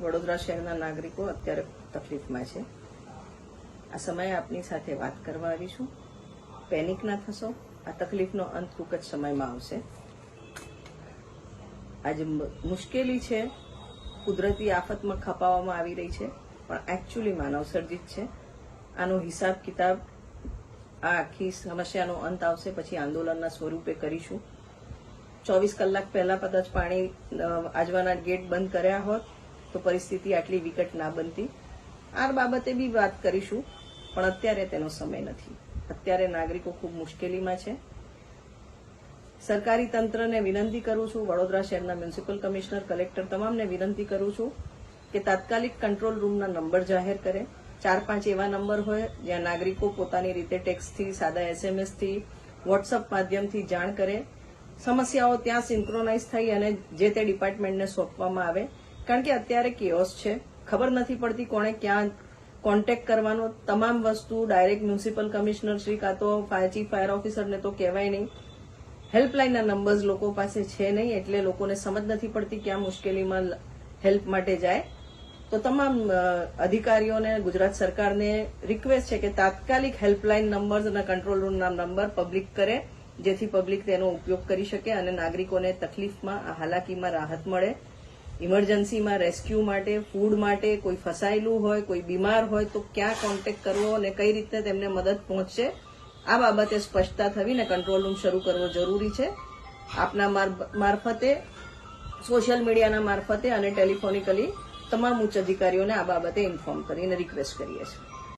વડોદરા શહેરના નાગરિકો અત્યારે તકલીફમાં છે. આ સમયે આપની સાથે વાત કરવા આવીશું. પેનિક ના થશો. આ તકલીફનો અંત ટૂંક જ સમયમાં આવશે. આજે મુશ્કેલી છે. કુદરતી આફતમાં ખપાવવામાં આવી રહી છે. પણ એકચ્યુઅલી માનવસર્જિત છે. આનો હિસાબ કિતાબ, આ આખી સમસ્યાનો અંત આવશે. પછી આંદોલનના સ્વરૂપે કરીશું. ચોવીસ કલાક પહેલા કદાચ પાણી આજવાના ગેટ બંધ કર્યા હોત તો પરિસ્થિતિ આટલી વિકટ ના બનતી. આ બાબતે બી વાત કરીશું, પણ અત્યારે તેનો સમય નથી. અત્યારે નાગરિકો ખૂબ મુશ્કેલીમાં છે. સરકારી તંત્રને વિનંતી કરું છું, વડોદરા શહેરના મ્યુનિસિપલ કમિશનર, કલેક્ટર તમામને વિનંતી કરું છું કે તાત્કાલિક કંટ્રોલ રૂમના નંબર જાહેર કરે. ચાર પાંચ એવા નંબર હોય જ્યાં નાગરિકો પોતાની રીતે ટેક્સથી સાદા એસએમએસથી, વોટ્સઅપ માધ્યમથી જાણ કરે. સમસ્યાઓ ત્યાં સિન્ક્રોનાઇઝ થઈ અને જે તે ડિપાર્ટમેન્ટને સોંપવામાં આવે કારણ કે અત્યારે કેઓસ છે. ખબર નથી પડતી કોણે ક્યાં કોન્ટેક્ટ કરવાનો. તમામ વસ્તુ ડાયરેક્ટ મ્યુનિસિપલ કમિશનર શ્રી કાં તો ફાયર ચીફ ફાયર ઓફિસરને તો કહેવાય નહીં. હેલ્પલાઇનના નંબર્સ લોકો પાસે છે નહીં, એટલે લોકોને સમજ નથી પડતી ક્યાં મુશ્કેલીમાં હેલ્પ માટે જાય. તો તમામ અધિકારીઓને, ગુજરાત સરકારને રિક્વેસ્ટ છે કે તાત્કાલિક હેલ્પલાઇન નંબર્સ અને કંટ્રોલ રૂમના નંબર પબ્લિક કરે, જેથી પબ્લિક તેનો ઉપયોગ કરી શકે અને નાગરિકોને તકલીફમાં, હાલાકીમાં રાહત મળે. ઇમરજન્સીમાં રેસ્ક્યુ માટે, ફૂડ માટે કોઈ ફસાયેલું હોય, કોઈ બીમાર હોય, તો ક્યાં કોન્ટેક્ટ કરવો અને કઈ રીતે તેમને મદદ પહોંચશે? આ બાબતે સ્પષ્ટતા થવીને કંટ્રોલ રૂમ શરૂ કરવો જરૂરી છે. આપના માર- મારફતે સોશિયલ મીડિયાના મારફતે અને ટેલિફોનિકલી તમામ ઉચ્ચ અધિકારીઓને આ બાબતે ઇન્ફોર્મ કરીને રિક્વેસ્ટ કરીએ છીએ.